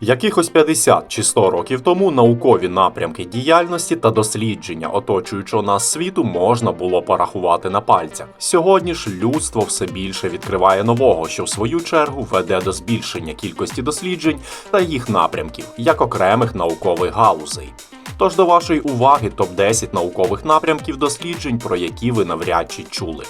Якихось 50 чи 100 років тому наукові напрямки діяльності та дослідження оточуючого нас світу можна було порахувати на пальцях. Сьогодні ж людство все більше відкриває нового, що в свою чергу веде до збільшення кількості досліджень та їх напрямків як окремих наукових галузей. Тож до вашої уваги топ 10 наукових напрямків досліджень, про які ви навряд чи чули.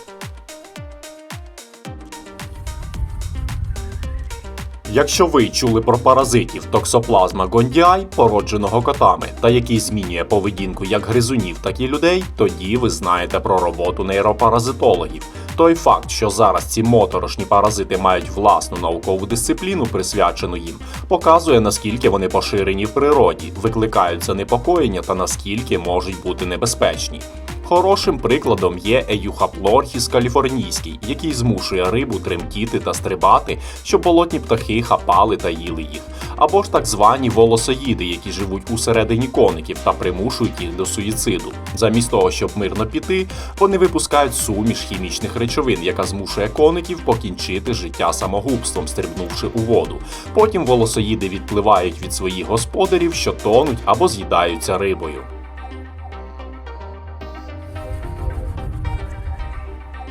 Якщо ви чули про паразитів токсоплазма гондіай, породженого котами, та який змінює поведінку як гризунів, так і людей, тоді ви знаєте про роботу нейропаразитологів. Той факт, що зараз ці моторошні паразити мають власну наукову дисципліну, присвячену їм, показує наскільки вони поширені в природі, викликають занепокоєння та наскільки можуть бути небезпечні. Хорошим прикладом є Еюхаплорхіс каліфорнійський, який змушує рибу тремтіти та стрибати, щоб болотні птахи хапали та їли їх. Або ж так звані волосоїди, які живуть усередині коників та примушують їх до суїциду. Замість того, щоб мирно піти, вони випускають суміш хімічних речовин, яка змушує коників покінчити життя самогубством, стрибнувши у воду. Потім волосоїди відпливають від своїх господарів, що тонуть або з'їдаються рибою.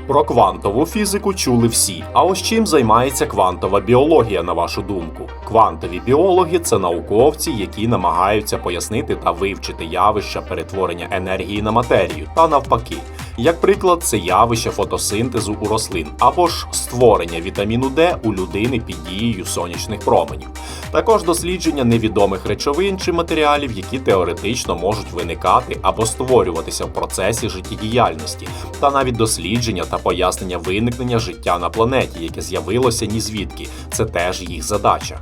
Про квантову фізику чули всі. А ось чим займається квантова біологія, на вашу думку? Квантові біологи це науковці, які намагаються пояснити та вивчити явища перетворення енергії на матерію та навпаки. Як приклад, це явище фотосинтезу у рослин або ж створення вітаміну Д у людини під дією сонячних променів. Також дослідження невідомих речовин чи матеріалів, які теоретично можуть виникати або створюватися в процесі життєдіяльності, та навіть дослідження та пояснення виникнення життя на планеті, яке з'явилося ні звідки. Це теж їх задача.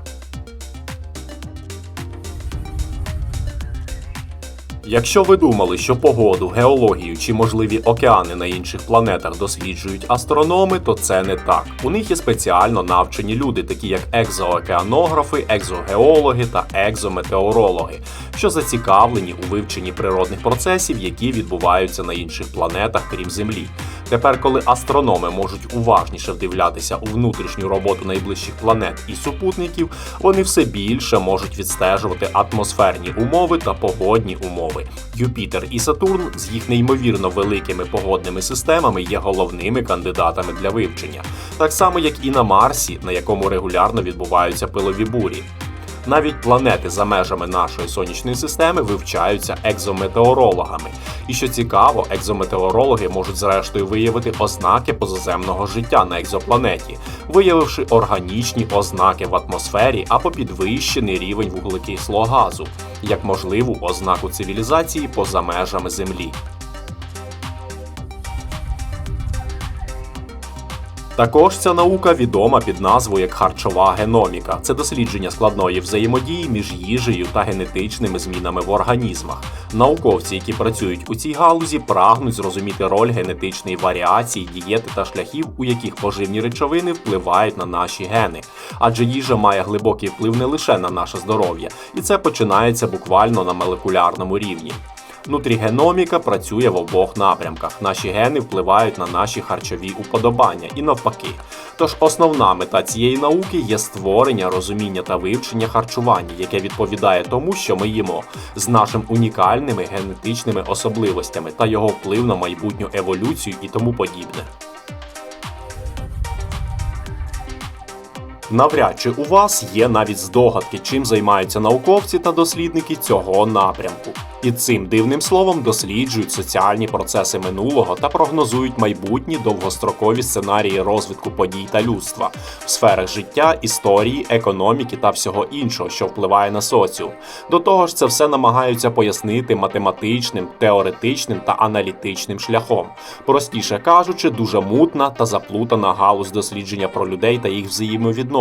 Якщо ви думали, що погоду, геологію чи можливі океани на інших планетах досліджують астрономи, то це не так. У них є спеціально навчені люди, такі як екзоокеанографи, екзогеологи та екзометеорологи, що зацікавлені у вивченні природних процесів, які відбуваються на інших планетах, крім Землі. Тепер, коли астрономи можуть уважніше вдивлятися у внутрішню роботу найближчих планет і супутників, вони все більше можуть відстежувати атмосферні умови та погодні умови. Юпітер і Сатурн з їх неймовірно великими погодними системами є головними кандидатами для вивчення, так само як і на Марсі, на якому регулярно відбуваються пилові бурі. Навіть планети за межами нашої сонячної системи вивчаються екзометеорологами. І що цікаво, екзометеорологи можуть зрештою виявити ознаки позаземного життя на екзопланеті, виявивши органічні ознаки в атмосфері або підвищений рівень вуглекислого газу, як можливу ознаку цивілізації поза межами Землі. Також ця наука відома під назвою як харчова геноміка. Це дослідження складної взаємодії між їжею та генетичними змінами в організмах. Науковці, які працюють у цій галузі, прагнуть зрозуміти роль генетичної варіації, дієти та шляхів, у яких поживні речовини впливають на наші гени. Адже їжа має глибокий вплив не лише на наше здоров'я, і це починається буквально на молекулярному рівні. Нутрігеноміка працює в обох напрямках. Наші гени впливають на наші харчові уподобання і навпаки. Тож основна мета цієї науки є створення, розуміння та вивчення харчування, яке відповідає тому, що ми їмо, з нашими унікальними генетичними особливостями та його вплив на майбутню еволюцію і тому подібне. Навряд чи у вас є навіть здогадки, чим займаються науковці та дослідники цього напрямку. І цим дивним словом досліджують соціальні процеси минулого та прогнозують майбутні довгострокові сценарії розвитку подій та людства в сферах життя, історії, економіки та всього іншого, що впливає на соціум. До того ж, це все намагаються пояснити математичним, теоретичним та аналітичним шляхом. Простіше кажучи, дуже мутна та заплутана галузь дослідження про людей та їх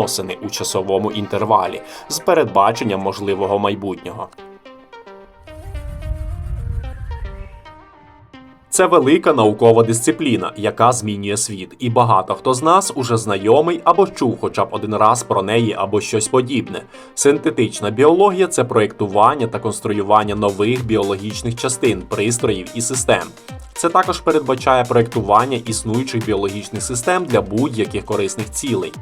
взаємовідносини у часовому інтервалі з передбаченням можливого майбутнього. Це велика наукова дисципліна, яка змінює світ, і багато хто з нас уже знайомий або чув хоча б один раз про неї або щось подібне. Синтетична біологія це проєктування та конструювання нових біологічних частин, пристроїв і систем. Це також передбачає проєктування існуючих біологічних систем для будь-яких корисних цілей.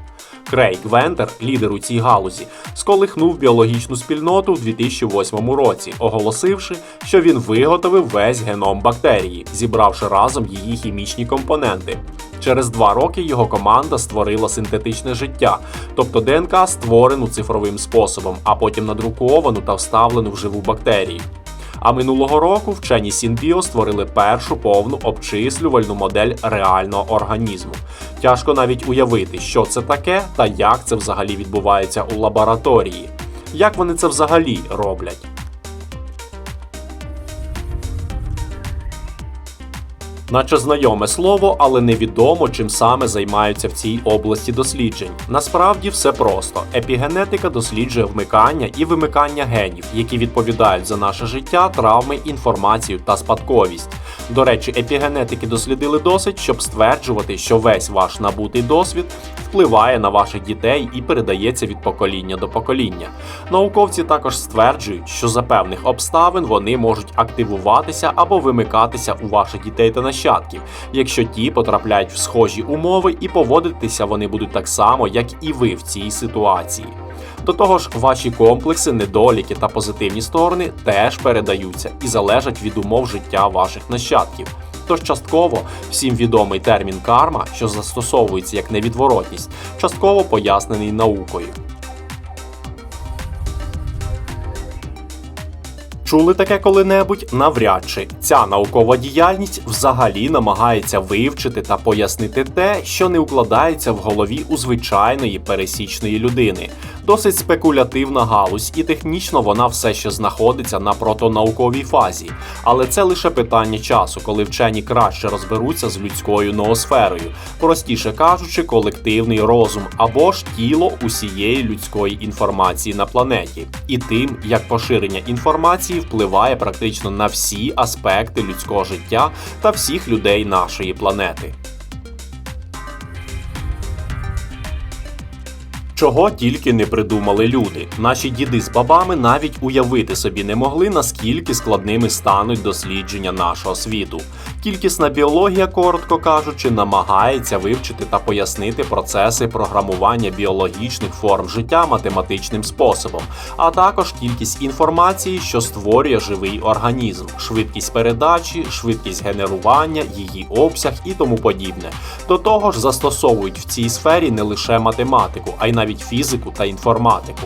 Крейг Вентер, лідер у цій галузі, сколихнув біологічну спільноту в 2008 році, оголосивши, що він виготовив весь геном бактерії, зібравши разом її хімічні компоненти. Через два роки його команда створила синтетичне життя, тобто ДНК створену цифровим способом, а потім надруковану та вставлену в живу бактерію. А минулого року вчені Сінбіо створили першу повну обчислювальну модель реального організму. Тяжко навіть уявити, що це таке та як це взагалі відбувається у лабораторії. Як вони це взагалі роблять? Наче знайоме слово, але невідомо, чим саме займаються в цій області досліджень. Насправді все просто. Епігенетика досліджує вмикання і вимикання генів, які відповідають за наше життя, травми, інформацію та спадковість. До речі, епігенетики дослідили досить, щоб стверджувати, що весь ваш набутий досвід впливає на ваших дітей і передається від покоління до покоління. Науковці також стверджують, що за певних обставин вони можуть активуватися або вимикатися у ваших дітей та нащадків, якщо ті потрапляють в схожі умови і поводитися вони будуть так само, як і ви в цій ситуації. До того ж, ваші комплекси, недоліки та позитивні сторони теж передаються і залежать від умов життя ваших нащадків. Тож частково всім відомий термін карма, що застосовується як невідворотність, частково пояснений наукою. Чули таке коли-небудь? Навряд чи ця наукова діяльність взагалі намагається вивчити та пояснити те, що не укладається в голові у звичайної пересічної людини. Досить спекулятивна галузь, і технічно вона все ще знаходиться на протонауковій фазі. Але це лише питання часу, коли вчені краще розберуться з людською ноосферою, простіше кажучи, колективний розум або ж тіло усієї людської інформації на планеті, і тим, як поширення інформації впливає практично на всі аспекти людського життя та всіх людей нашої планети. Чого тільки не придумали люди. Наші діди з бабами навіть уявити собі не могли, наскільки складними стануть дослідження нашого світу. Кількісна біологія, коротко кажучи, намагається вивчити та пояснити процеси програмування біологічних форм життя математичним способом, а також кількість інформації, що створює живий організм, швидкість передачі, швидкість генерування, її обсяг і тому подібне. До того ж, застосовують в цій сфері не лише математику, а й навіть фізику та інформатику.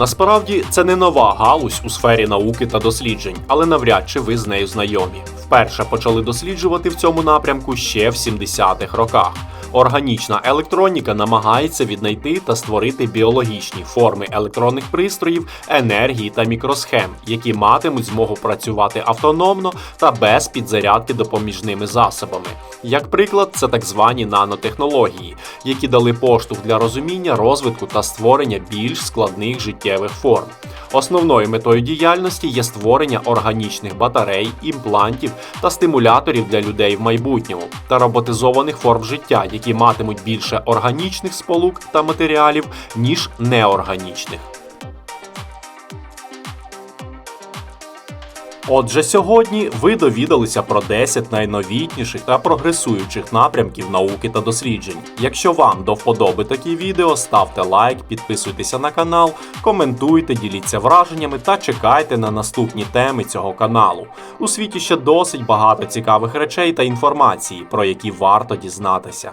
Насправді це не нова галузь у сфері науки та досліджень, але навряд чи ви з нею знайомі. Вперше почали досліджувати в цьому напрямку ще в 70-х роках. Органічна електроніка намагається віднайти та створити біологічні форми електронних пристроїв, енергії та мікросхем, які матимуть змогу працювати автономно та без підзарядки допоміжними засобами. Як приклад, це так звані нанотехнології, які дали поштовх для розуміння, розвитку та створення більш складних життєвих форм. Основною метою діяльності є створення органічних батарей, імплантів та стимуляторів для людей в майбутньому та роботизованих форм життя, які матимуть більше органічних сполук та матеріалів, ніж неорганічних. Отже, сьогодні ви довідалися про 10 найновітніших та прогресуючих напрямків науки та досліджень. Якщо вам до вподоби такі відео, ставте лайк, підписуйтеся на канал, коментуйте, діліться враженнями та чекайте на наступні теми цього каналу. У світі ще досить багато цікавих речей та інформації, про які варто дізнатися.